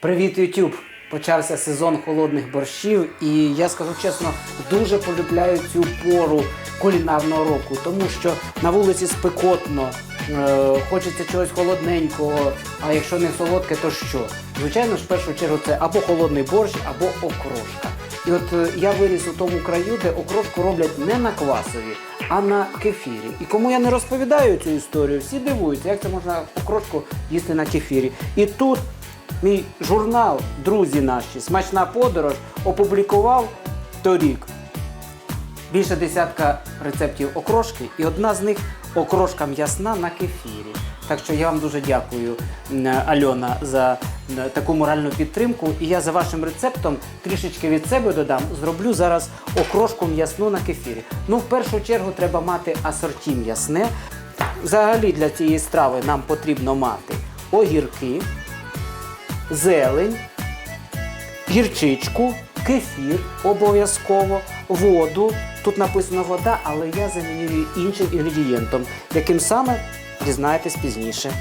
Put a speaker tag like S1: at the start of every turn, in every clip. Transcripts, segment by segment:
S1: Привіт, YouTube! Почався сезон холодних борщів, і я скажу чесно, дуже полюбляю цю пору кулінарного року, тому що на вулиці спекотно, е, хочеться чогось холодненького, а якщо не солодке, то що? Звичайно ж, в першу чергу це або холодний борщ, або окрошка. І от е, я виріс у тому краю, де окрошку роблять не на квасові, а на кефірі. І кому я не розповідаю цю історію, всі дивуються, як це можна окрошку їсти на кефірі. І тут Мій журнал Друзі наші Смачна подорож опублікував торік більше десятка рецептів окрошки, і одна з них окрошка м'ясна на кефірі. Так що я вам дуже дякую, Альона, за таку моральну підтримку. І я за вашим рецептом трішечки від себе додам, зроблю зараз окрошку м'ясну на кефірі. Ну, в першу чергу треба мати асорті м'ясне. Взагалі для цієї страви нам потрібно мати огірки, зелень, гірчичку, кефір обов'язково, воду. Тут написано вода, але я заміню її іншим інгредієнтом, яким саме дізнаєтесь пізніше.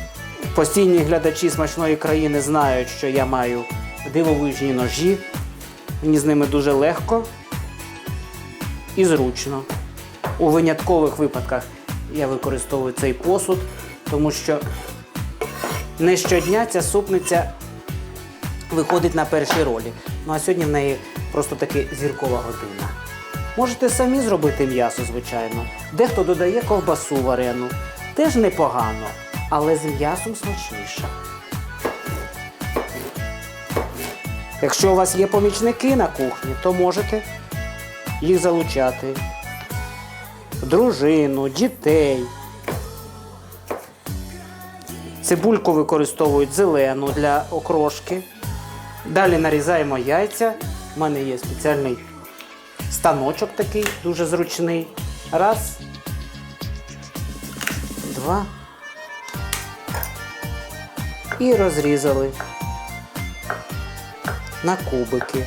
S1: Постійні глядачі смачної країни знають, що я маю дивовижні ножі. Мені з ними дуже легко і зручно. У виняткових випадках я використовую цей посуд, тому що не щодня ця супниця виходить на першій ролі. Ну а сьогодні в неї просто таки зіркова година. Можете самі зробити м'ясо, звичайно. Дехто додає ковбасу варену. Теж непогано, але з м'ясом смачніше. Якщо у вас є помічники на кухні, то можете їх залучати. Дружину, дітей. Цибульку використовують зелену для окрошки. Далі нарізаємо яйця. У мене є спеціальний станочок такий, дуже зручний. Раз. Два. І розрізали на кубики.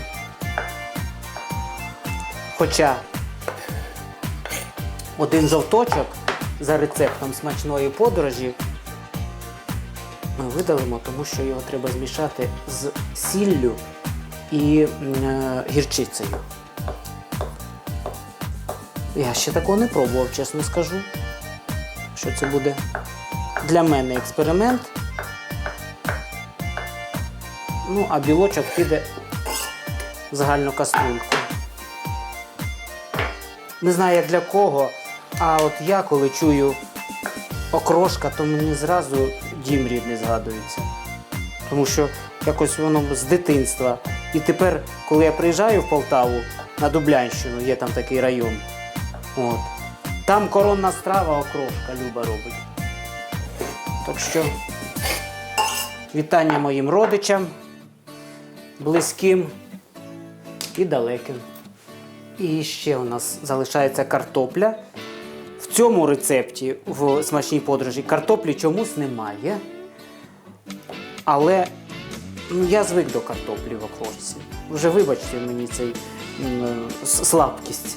S1: Хоча один жовточок за рецептом смачної подорожі ми видалимо, тому що його треба змішати з сіллю і е, гірчицею. Я ще такого не пробував, чесно скажу. Що це буде для мене експеримент. Ну, а білочок піде в загальну каструльку. Не знаю, як для кого, а от я коли чую окрошка, то мені зразу дім рідний згадується. Тому що якось воно з дитинства. І тепер, коли я приїжджаю в Полтаву на Дублянщину, є там такий район. От, там коронна страва окрошка Люба робить. Так що вітання моїм родичам, близьким і далеким. І ще у нас залишається картопля. Цьому рецепті в смачній подорожі картоплі чомусь немає. Але ну, я звик до картоплі в окрошці. Вже вибачте мені цей слабкість.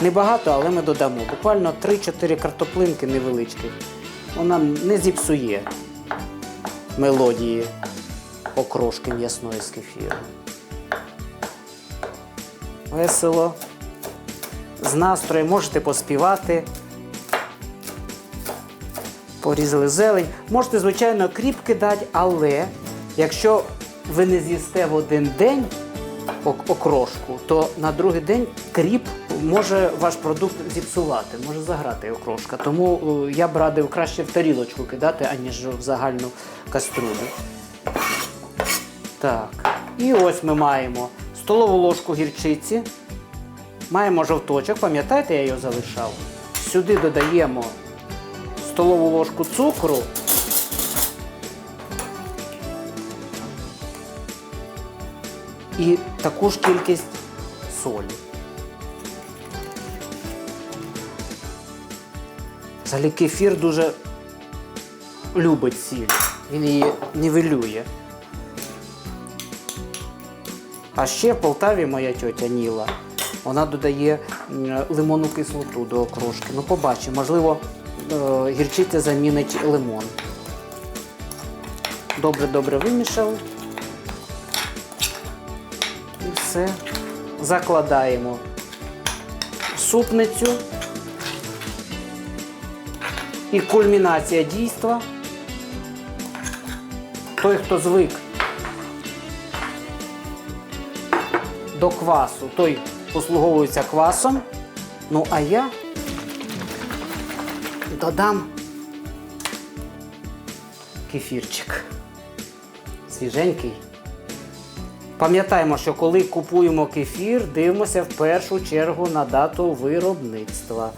S1: Небагато, але ми додамо. Буквально 3-4 картоплинки невеличких. Вона не зіпсує мелодії окрошки м'ясної з кефіру. Весело з настроєм, можете поспівати. Порізали зелень. Можете, звичайно, кріп кидати, але якщо ви не з'їсте в один день окрошку, то на другий день кріп може ваш продукт зіпсувати, може заграти окрошка. Тому е, я б радив краще в тарілочку кидати, аніж в загальну каструлю. Так. І ось ми маємо столову ложку гірчиці. Маємо жовточок, пам'ятаєте, я його залишав. Сюди додаємо столову ложку цукру. І таку ж кількість солі. Взагалі кефір дуже любить сіль. Він її нівелює. А ще в Полтаві моя тьотя Ніла. Вона додає лимонну кислоту до окрошки. Ну, побачимо, можливо, е, гірчиця замінить лимон. Добре-добре вимішали. І все. Закладаємо супницю. І кульмінація дійства. Той, хто звик до квасу, той послуговується квасом. Ну, а я додам кефірчик. Свіженький. Пам'ятаємо, що коли купуємо кефір, дивимося в першу чергу на дату виробництва.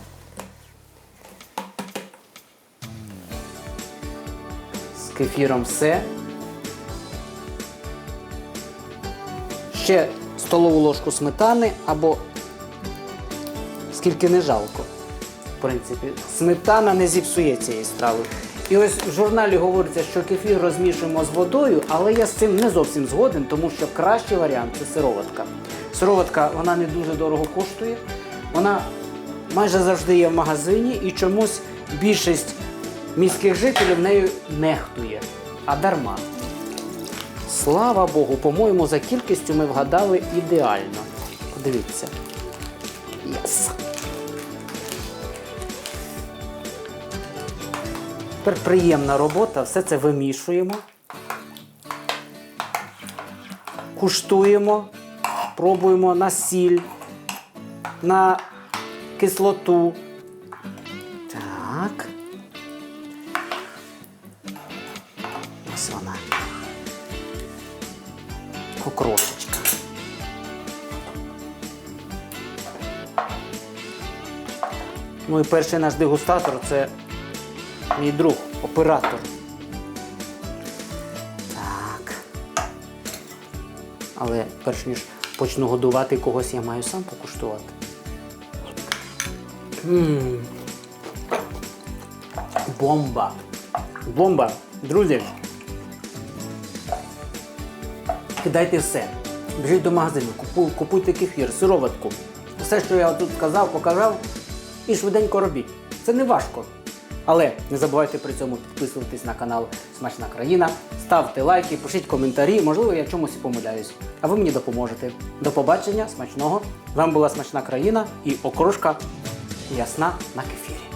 S1: З кефіром все. Ще столову ложку сметани або скільки не жалко. В принципі, сметана не зіпсує цієї страви. І ось в журналі говориться, що кефір розмішуємо з водою, але я з цим не зовсім згоден, тому що кращий варіант це сироватка. Сироватка вона не дуже дорого коштує. Вона майже завжди є в магазині і чомусь більшість міських жителів нею нехтує. А дарма. Слава Богу, по-моєму, за кількістю ми вгадали ідеально. Подивіться. Єс. Тепер приємна робота, все це вимішуємо. Куштуємо, пробуємо на сіль, на кислоту. Окрошечка. Ну і перший наш дегустатор це мій друг, оператор. Так. Але перш ніж почну годувати когось, я маю сам покуштувати. М. Бомба. Бомба. Друзі. Кидайте все. Біжіть до магазину, купуй- купуйте кефір, сироватку. Все, що я тут сказав, показав, і швиденько робіть. Це не важко. Але не забувайте при цьому підписуватись на канал Смачна країна, ставте лайки, пишіть коментарі, можливо, я чомусь і помиляюсь. А ви мені допоможете. До побачення, смачного! З вами була смачна країна і окрошка ясна на кефірі.